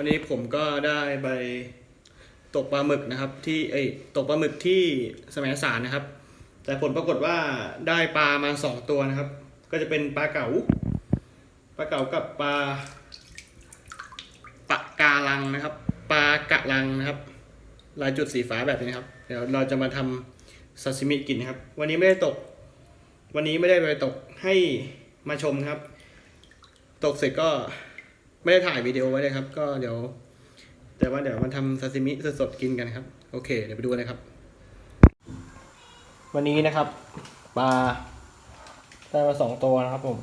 วันนี้ผมก็ได้ไปตกปลาหมึกนะครับ ที่เอ้ตกปลาหมึกที่สมัยสารนะครับ แต่ผลปรากฏว่าได้ปลามาสองตัวนะครับ ก็จะเป็นปลาเก๋าปลาเก๋ากับปลาปะการังนะครับ ปลากะลังนะครับลายจุดสีฟ้าแบบนี้ครับ เดี๋ยวเราจะมาทำซาซิมิกินนะครับ วันนี้ไม่ได้ตก วันนี้ไม่ได้ไปตกให้มาชมนะครับ ตกเสร็จก็ ไม่ได้ถ่ายวิดีโอไว้เลยครับ ก็เดี๋ยว แต่ว่าเดี๋ยวมาทำซาซิมิสดๆกินกันครับ โอเค เดี๋ยวไปดูเลยครับ วันนี้นะครับปลาได้มาสองตัวนะครับผม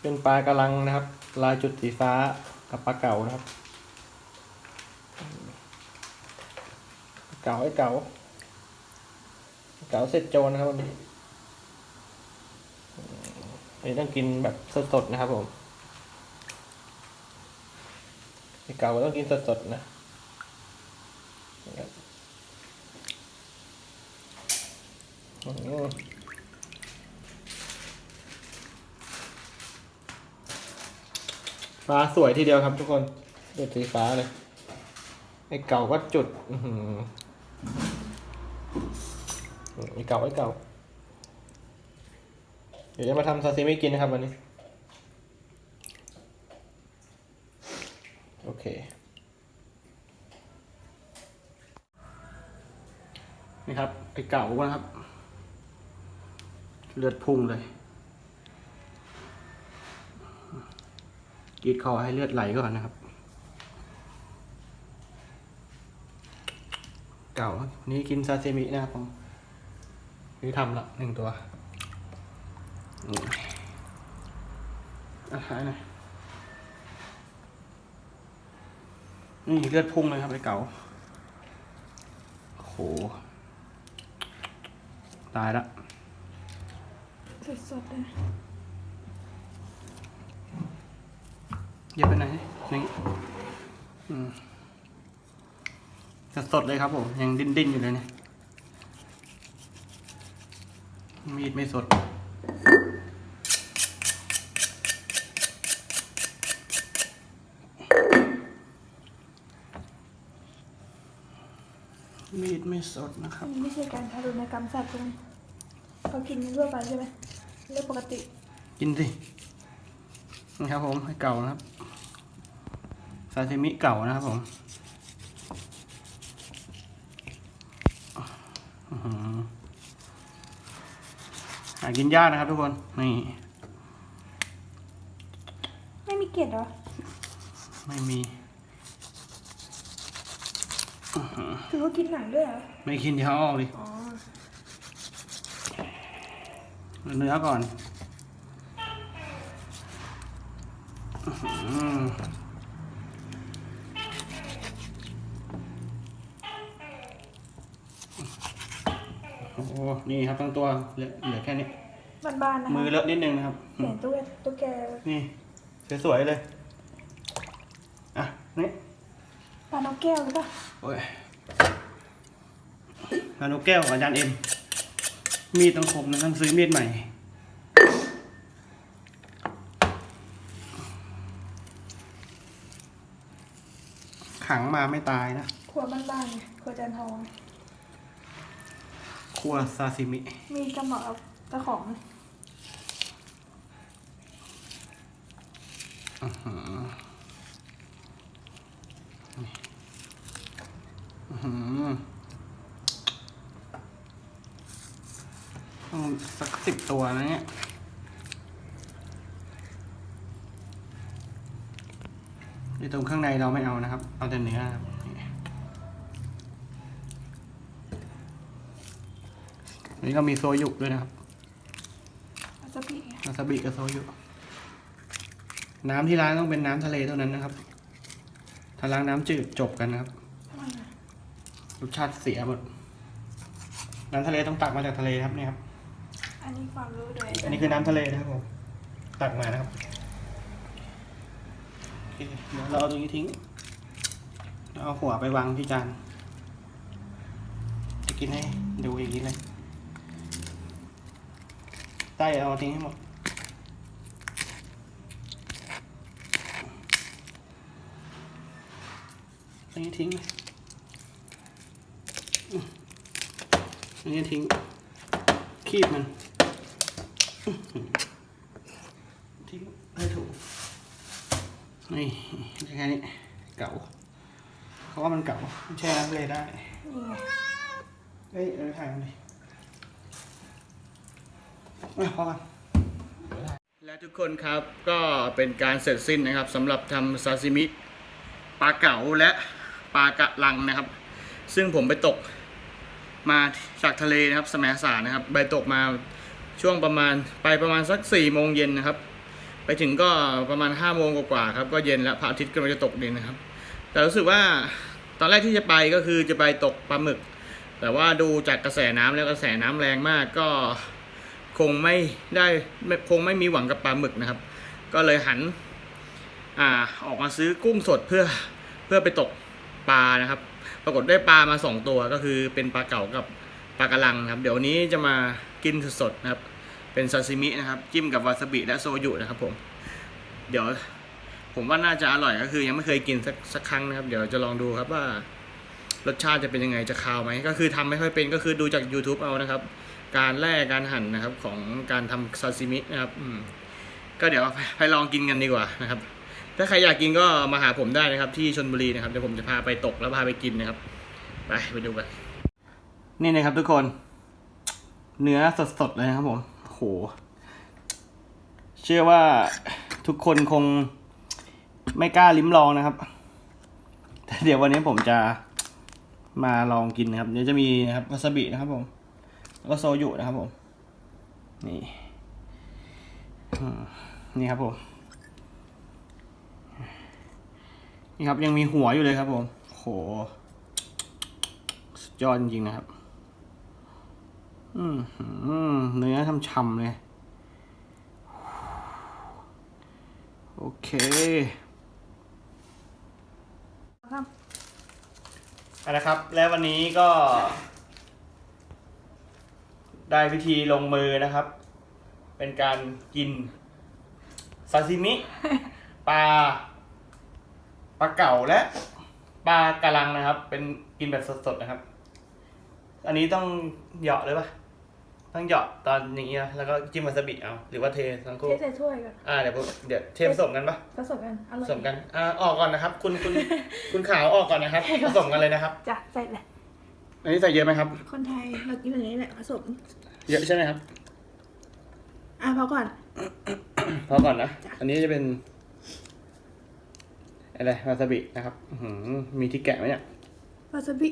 เป็นปลากระลังนะครับ ลายจุดสีฟ้ากับปลาเก๋านะครับ เก๋าไอ้เก๋าเก๋าเสร็จโจรนะครับวันนี้อันนี้ต้องกินแบบสดๆนะครับผม ไอ้เก๋าก็ต้องกินสดๆนะนะฟ้าสวยทีเดียวครับทุกคนจุดสีฟ้าเลย ไอ้เก่าก็จุดอือหือไอ้เก่าไอ้เก่า เดี๋ยวจะมาทำซาซิมิกินนะครับวันนี้ โอ เคนี่ครับไอเก่านะครับ เลือดพุ่งเลยกรีดคอให้เลือดไหลก่อนนะครับ เก่านี่กินซาซิมินะครับผมนี่ทำละหนึ่งตัวอะหายหน่อ นี่เลือดพุ่งเลยครับไอ้เก่าโห ตายละ สดๆเลยเย็บไปไหนนี่อืมสดๆเลยครับผม ยังดิ้นๆอยู่เลยเนี่ย มีดไม่สด ไม่สดนะครับมันไม่ใช่การทารุณกรรมสัตว์ใช่ไหมเขากินกันทั่วไปใช่ไหมเรื่องปกติ กินสินี่ครับผมให้เก่านะครับซาซิมิเก่านะครับผมอื้อหือหากินยากนะครับทุกคน นี่ ไม่มีเกล็ดเหรอ ไม่มี คือเขากินหนังด้วยเหรอ ไม่กินเดี๋ยวเอาออกดิอ๋อ เนื้อก่อนอื้อหือโอ้โหนี่ครับทั้งตัวเหลือเหลือแค่นี้บ้านๆนะคะมือเลอะนิดนึงนะครับอืเห็มนตุ๊กแกตุ๊กแกนี่สวยๆเลย อะนี่ปลานกแก้วหรือเปล่า โอ้ยมานกแก้วของอาจารย์เอ็ม มีดต้องคมนะต้องซื้อมีดใหม่ ขังมาไม่ตายนะ ครัวบ้านๆไงครัวจานทองครัวซาซิมิ มีกระเหมาะกับเจ้าของอื้อหือ ต้องสักสิบตัวนะเนี่ยนี่ตรงข้างในเราไม่เอานะครับ เอาแต่เนื้อครับนี่นี่ก็มีโซยุด้วยนะครับวาซาบิไงวาซาบิกับโซยุ น้ำที่ร้านต้องเป็นน้ำทะเลเท่านั้นนะครับ ถ้าล้างน้ำจืดจบกันนะครับทำไมอะ รสชาติเสียหมดน้ำทะเลต้องตักมาจากทะเลครับเนี่ยครับ อันนี้ความรู้โดยอันนี้คือน้ำทะเลนะครับผมตักมานะครับโอเคเดี๋ยวเราเอาตรงนี้ทิ้งแล้วเอาหัวไปวางที่จานจะกินให้ดูอย่างนี้เลยใต้เอาทิ้งให้หมดอันนี้ทิ้งไหมอืม อันนี้ทิ้ง คีบมัน ทิ้งให้ถูก นี่แค่นี้ เก่า เพราะว่ามันเก่าแช่น้ำเลยได้ เฮ้ยเอาไปถ่ายมันดิมาพอกันและทุกคนครับก็เป็นการเสร็จสิ้นนะครับสำหรับทำซาซิมิปลาเก๋าและปลากระลังนะครับ ซึ่งผมไปตก มาจากทะเลนะครับสมสารนะครับไปตกมาช่วงประมาณไปประมาณสัก4ี่โมงเย็นนะครับ ไปถึงก็ประมาณ5้าโมงกว่าๆครับก็เย็นแล้วพระอาทิตย์กำลังจะตกดินนะครับ แต่รู้สึกว่าตอนแรกที่จะไปก็คือจะไปตกปลาหมึก แต่ว่าดูจากกระแสน้ำแล้วกระแสน้ำแรงมากก็คงไม่ได้คงไม่มีหวังกับปลาหมึกนะครับ ก็เลยหันอ่าออกมาซื้อกุ้งสดเพื่อเพื่อไปตกปลานะครับ ปรากฏได้ปลามาสองตัวก็คือเป็นปลาเก๋ากับปลากระลังครับ เดี๋ยววันนี้จะมากินสดๆนะครับ เป็นซาซิมินะครับ จิ้มกับวาซาบิและโซยุนะครับผม เดี๋ยวผมว่าน่าจะอร่อยก็คือ ยังไม่เคยกินสักสักครั้งนะครับ เดี๋ยวจะลองดูครับว่ารสชาติจะเป็นยังไงจะคาวไหมก็คือทำไม่ค่อยเป็นก็คือดูจาก YouTube เอานะครับ การแล่การหั่นนะครับของการทำซาซิมินะครับก็เดี๋ยวไปไปลองกินกันดีกว่านะครับ ถ้าใครอยากกินก็มาหาผมได้นะครับ ที่ชนบุรีนะครับเดี๋ยวผมจะพาไปตกแล้วพาไปกินนะครับ ไปไปดูกันนี่นะครับทุกคน เนื้อสดๆเลยนะครับผมโหเชื่อว่าทุกคนคงไม่กล้าลิ้มลองนะครับแต่เดี๋ยววันนี้ผมจะมาลองกินนะครับ เดี๋ยวจะมีนะครับวาซาบินะครับผมแล้วก็โซยุนะครับผม นี่นี่ครับผม นี่ครับยังมีหัวอยู่เลยครับผมโหสุดยอดจริงๆนะครับอืมเนื้อช่ำๆเลย โอเคครับอาละครับ และวันนี้ก็ ได้พิธีลงมือนะครับ เป็นการกินซาซิมิปลา ลาเก่าและปลากระลังนะครับ เป็นกินแบบสดๆนะครับ อันนี้ต้องเหยาะเลยปะต้องเหยาะตอนอย่างนี้นะแล้วก็จิ้มวาซาบิเอาหรือว่าเททั้งคู่เทใส่ถ้วยก่อนอ่าเดี๋ยวผมเดี๋ยวเทผสมกันปะผสมกันอผร่อยสมกันอ่าออกก่อนนะครับ คุณคุณคุณขาวออกก่อนนะครับผสมกันเลยนะครับ จ้ะใส่เลยอันนี้ใส่เยอะไหมครับ คนไทยเรากินแบบนี้แหละผสมเยอะใช่ไหมครับ อะพอก่อน พอก่อนนะ จ้ะ อันนี้จะเป็น อะไรวาซาบินะครับอื้อหือมีที่แกะไหมเนี่ยวาซาบิ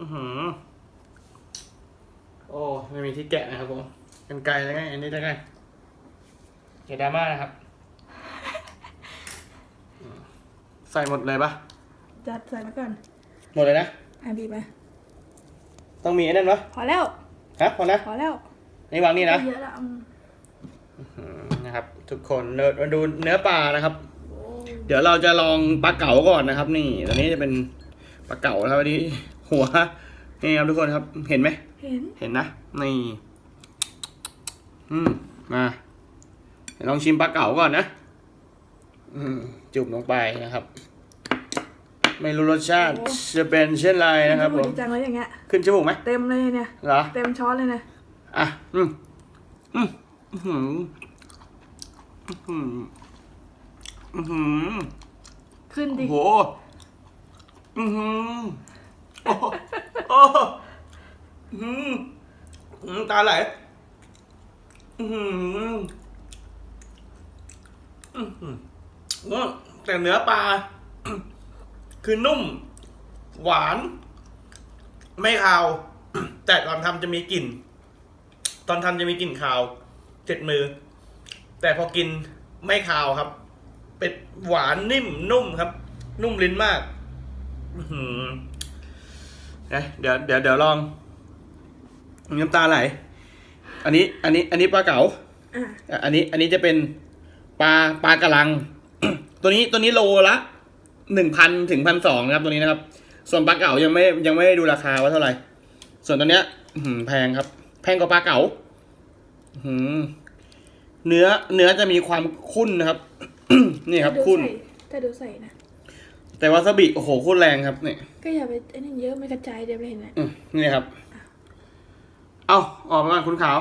อือหือโอ้ไม่มีที่แกะนะครับผมกันไกลแล้วไงอันนี้แล้วไงอย่าดราม่านะครับอืมใส่หมดเลยปะจัดใส่มาก่อน หมดเลยนะอะบีบมาต้องมีไอ้นั่นปะพอแล้วฮะพอนะพอแล้วนี่วางนี่นะเยอะแล้วอืมอืม นะครับ ทุกคนเนื้อมาดูเนื้อปลานะครับ เดี๋ยวเราจะลองปลาเก๋าก่อนนะครับ นี่ตอนนี้จะเป็นปลาเก๋านะครับอันนี้ หัวนี่ครับทุกคนครับ เห็นไหมเห็นเห็นนะนี่อืมมาเดี๋ยวลองชิมปลาเก๋าก่อนนะอืมจุ่มลงไปนะครับ ไม่รู้รสชาติจะเป็นเช่นไรนะครับผมดีจังเลยอย่างเงี้ยขึ้นจมูกไหมเต็มเลยเนี่ยเหรอเต็มช้อนเลยนะอะอืมอืม อื้อหืออื้อหืออื้อหือขึ้นดิโอ้โหอือหือโอ้โหโอ้โหอื้อหืออื้อตาไหล อือหืออื้อหือว่าแต่เนื้อปลา คือนุ่ม หวาน ไม่คาว แต่ตอนทำจะมีกลิ่น ตอนทำจะมีกลิ่นคาว เจ็ดมือ แต่พอกินไม่คาวครับ เป็ดหวานนิ่มนุ่มครับ นุ่มลิ้นมากอื้อหือเอ๊ะเดี๋ยวเดี๋ยวเดี๋ยวลองน้ำตาไหล อันนี้ อันนี้ อันนี้ปลาเก๋าอะอะอันนี้ อันนี้จะเป็นปลาปลากระลัง ตัวนี้ตัวนี้โลละหนึ่งพันถึงพันสองนะครับตัวนี้นะครับ ส่วนปลาเก๋ายังไม่ยังไม่ได้ดูราคาว่าเท่าไหร่ ส่วนตัวเนี้ยอื้อหือแพงครับ แพงกว่าปลาเก๋าอื้อหือ เนื้อเนื้อจะมีความข้นนะครับ นี่ครับดูข้นใส่แต่ดูใส่นะ แต่วาซาบิโอ้โหโคตรแรงครับนี่ก็อย่าไปไอ้นั่นเยอะไม่กระจายเดี๋ยวไม่เห็นนะอืมนี่ครับ เอาออกมาก่อนคุณขาว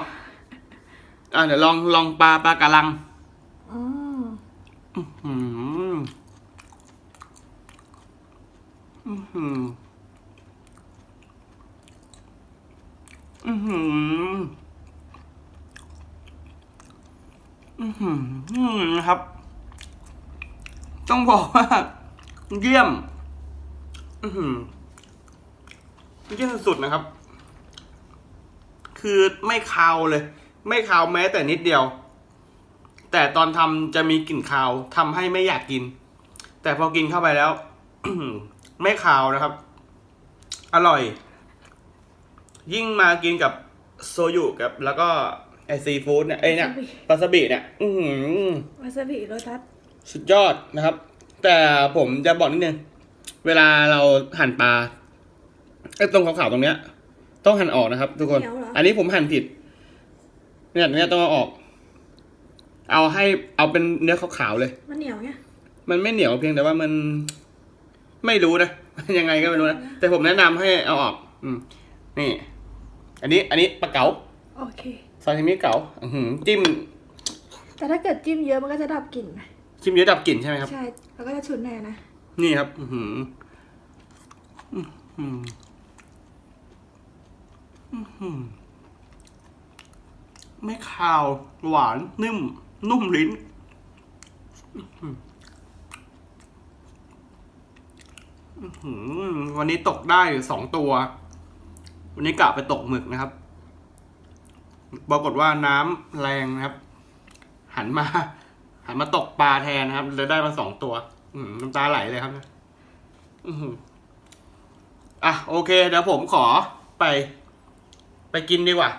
อ่าเดี๋ยวลองลองปลาปลากระลังอืมอืมอืมอืมอืม อืมนะครับ ต้องบอกว่า เยี่ยม อือหือเยี่ยมสุดๆนะครับ คือไม่คาวเลย ไม่คาวแม้แต่นิดเดียว แต่ตอนทำจะมีกลิ่นคาวทำให้ไม่อยากกิน แต่พอกินเข้าไปแล้วไม่คาวนะครับ อร่อย ยิ่งมากินกับโซยุกับแล้วก็ ไอซีฟู้ดเนี่ยไอยเนี่ยวาซาบิเนี่ยอือหือวาซาบิโรตัสสุดยอดนะครับ แต่ผมจะบอกนิดนึง เวลาเราหั่นปลาไอ้ตรงขาวๆตรงเนี้ย ต้องหั่นออกนะครับ ทุกคน อันนี้ผมหั่นผิด เนี่ยเนี่ยต้องเอาออก เอาให้เอาเป็นเนื้อขาวๆเลย มันเหนียวไงมันไม่เหนียวเพียงแต่ว่ามันไม่รู้นะยังไงก็ไม่รู้นะแต่ผมแนะนำให้เอาออก อืม นี่ อันนี้ อันนี้ปลาเก๋าโอเค ซาซิมิเก๋าอื้อหือจิ้มแต่ถ้าเกิดจิ้มเยอะมันก็จะดับกลิ่นไหมจิ้มเยอะดับกลิ่นใช่ไหมครับ ใช่แล้วก็จะฉุนแน่นะนี่ครับ อือหืออื้อหืออื้อหือไม่คาว หวานนิ่ม นุ่มลิ้นอื้อหืออื้อหือวันนี้ตกได้อยู่สองตัว วันนี้กะไปตกหมึกนะครับ ปรากฏว่าน้ำแรงนะครับ หันมา หันมาตกปลาแทนนะครับเลยได้มาสองตัว อืน้ำตาไหลเลยครับอืออะโอเคเดี๋ยวผมขอไป ไปกินดีกว่า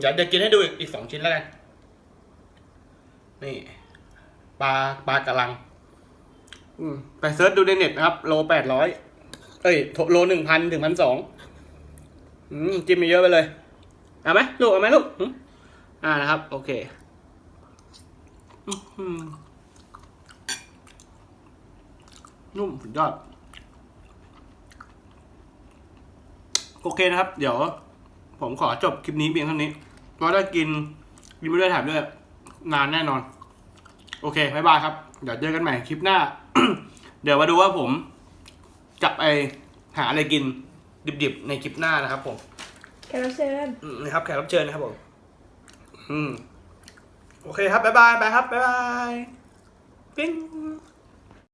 เดี๋ยวจะกินให้ดูอีกอีกสองชิ้นแล้วกัน นี่ปลาปลากระลัง อืมไปเซิร์ชดูในเน็ตนะครับ โลแปดร้อยเอ้ยโถโลหนึ่งพันถึงพันสองอืมจิ้มไปเยอะไปเลย เอาไหมลูกเอาไหมลูกอ่านะครับ โอเคนุ่มสุดยอด โอเคนะครับ เดี๋ยว ผมขอจบคลิปนี้เพียงเท่านี้เพราะได้กินกินไม่ด้วยถ่ายด้วย นานแน่นอน โอเคบายบายครับ เดี๋ยวเจอกันใหม่คลิปหน้า เดี๋ยวมาดูว่าผมจะไปหาอะไรกินดิบๆ ในคลิปหน้านะครับผม แขกรับเชิญนะครับแขกรับเชิญนะครับผมอืมโอเคครับบ๊ายบายไปครับบ๊ายบายปิ้ง